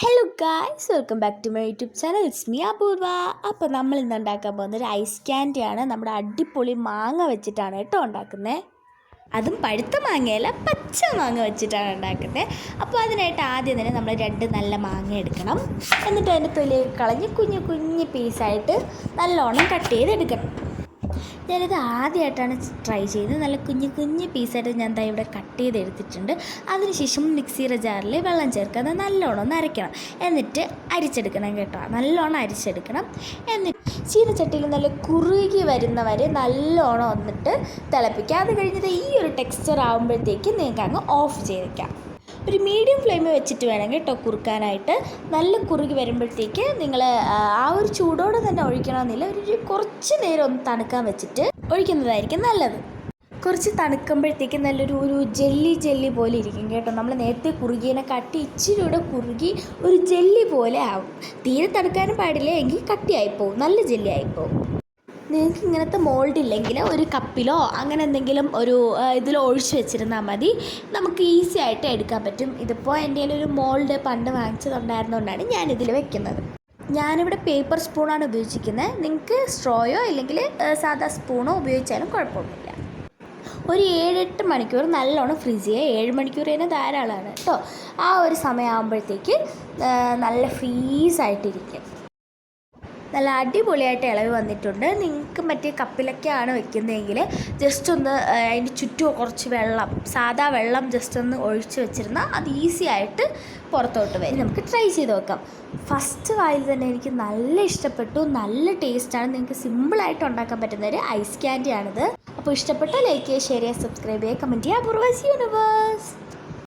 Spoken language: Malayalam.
Hello guys welcome back to my YouTube channel it's me Apoorva അപ്പോൾ നമ്മൾ ഇന്ന് ഉണ്ടാക്കാൻ പോകുന്നത് ഒരു ഐസ് ക്യാൻഡിയാണ് നമ്മുടെ അടിപൊളി മാങ്ങ വെച്ചിട്ടാണ് കേട്ടോ ഉണ്ടാക്കുന്നത് അതും പഴുത്ത മാങ്ങയല്ല പച്ച മാങ്ങ വെച്ചിട്ടാണ് ഉണ്ടാക്കുന്നത് അപ്പോൾ അതിനായിട്ട് ആദ്യം തന്നെ നമ്മൾ രണ്ട് നല്ല മാങ്ങ എടുക്കണം. എന്നിട്ട് അതിന്റെ തൊലി കളഞ്ഞ് കുഞ്ഞു കുഞ്ഞു പീസായിട്ട് നല്ലോണം കട്ട് ചെയ്തെടുക്കണം. ഞാനിത് ആദ്യമായിട്ടാണ് ട്രൈ ചെയ്യുന്നത് നല്ല കുഞ്ഞു കുഞ്ഞു പീസായിട്ട് ഞാൻ ദാ ഇവിടെ കട്ട് ചെയ്തെടുത്തിട്ടുണ്ട്. അതിനുശേഷം മിക്സിയുടെ ജാറിൽ വെള്ളം ചേർക്കാതെ നല്ലോണം ഒന്ന് അരയ്ക്കണം. എന്നിട്ട് അരിച്ചെടുക്കണം കേട്ടോ. നല്ലോണം അരിച്ചെടുക്കണം. എന്നിട്ട് ചീനച്ചട്ടിയിൽ നല്ല കുറുകി വരുന്നവരെ നല്ലോണം ഒന്നിട്ട് തിളപ്പിക്കുക. അത് കഴിഞ്ഞിട്ട് ഈ ഒരു ടെക്സ്ചർ ആകുമ്പോഴത്തേക്ക് നിങ്ങൾക്ക് അങ്ങ് ഓഫ് ചെയ്തേക്കാം ഒരു മീഡിയം ഫ്ലെയിമിൽ വെച്ചിട്ട് വേണം കേട്ടോ കുറുക്കാനായിട്ട്. നല്ല കുറുകി വരുമ്പോഴത്തേക്ക് നിങ്ങൾ ആ ഒരു ചൂടോടെ തന്നെ ഒഴിക്കണമെന്നില്ല. ഒരു കുറച്ച് നേരം ഒന്ന് തണുക്കാൻ വെച്ചിട്ട് ഒഴിക്കുന്നതായിരിക്കും നല്ലത്. കുറച്ച് തണുക്കുമ്പോഴത്തേക്ക് നല്ലൊരു ഒരു ജെല്ലി ജെല്ലി പോലെ ഇരിക്കും കേട്ടോ. നമ്മൾ നേരത്തെ കുറുകിയതിനെ കട്ടി ഇച്ചിരി കൂടെ കുറുകി ഒരു ജെല്ലി പോലെ ആവും. തീരെ തണുക്കാനും പാടില്ല എങ്കിൽ കട്ടിയായിപ്പോവും. നല്ല ജെല്ലി ആയി പോകും നിങ്ങൾക്ക് ഇങ്ങനത്തെ മോൾഡ് ഇല്ലെങ്കിൽ ഒരു കപ്പിലോ അങ്ങനെ എന്തെങ്കിലും ഒരു ഇതിൽ ഒഴിച്ചു വെച്ചിരുന്നാൽ മതി. നമുക്ക് ഈസി ആയിട്ട് എടുക്കാൻ പറ്റും. ഇതിപ്പോൾ എന്റെ ഒരു മോൾഡ് പണ്ട് വാങ്ങിച്ചതുണ്ടായിരുന്നുകൊണ്ടാണ് ഞാനിതിൽ വെക്കുന്നത്. ഞാനിവിടെ പേപ്പർ സ്പൂണാണ് ഉപയോഗിച്ചിരിക്കുന്നത്. നിങ്ങൾക്ക് സ്ട്രോയോ അല്ലെങ്കിൽ സാധാ സ്പൂണോ ഉപയോഗിച്ചാലും കുഴപ്പമൊന്നുമില്ല. ഒരു ഏഴെട്ട് മണിക്കൂർ നല്ലോണം ഫ്രീസ് ചെയ്യുക. ഏഴ് മണിക്കൂർ തന്നെ ധാരാളമാണ് കേട്ടോ. ആ ഒരു സമയമാകുമ്പോഴത്തേക്ക് നല്ല ഫ്രീസായിട്ടിരിക്കും നല്ല അടിപൊളിയായിട്ട് ഇളവ് വന്നിട്ടുണ്ട്. നിങ്ങൾക്ക് മറ്റേ കപ്പിലൊക്കെയാണ് വെക്കുന്നതെങ്കിൽ ജസ്റ്റ് ഒന്ന് അതിന്റെ ചുറ്റും കുറച്ച് വെള്ളം സാധാ വെള്ളം ജസ്റ്റ് ഒന്ന് ഒഴിച്ച് വെച്ചിരുന്നാൽ അത് ഈസി ആയിട്ട് പുറത്തോട്ട് വരും. നമുക്ക് ട്രൈ ചെയ്ത് നോക്കാം. ഫസ്റ്റ് വായിൽ തന്നെ എനിക്ക് നല്ല ഇഷ്ടപ്പെട്ടു. നല്ല ടേസ്റ്റാണ് നിങ്ങൾക്ക് സിമ്പിളായിട്ട് ഉണ്ടാക്കാൻ പറ്റുന്ന ഒരു ഐസ് ക്യാൻഡിയാണിത് അപ്പോൾ ഇഷ്ടപ്പെട്ട ലൈക്ക് ചെയ്യുക ഷെയർ ചെയ്യുക സബ്സ്ക്രൈബ് ചെയ്യുക കമന്റ് ചെയ്യുക. അപൂർവസ് യൂണിവേഴ്സ്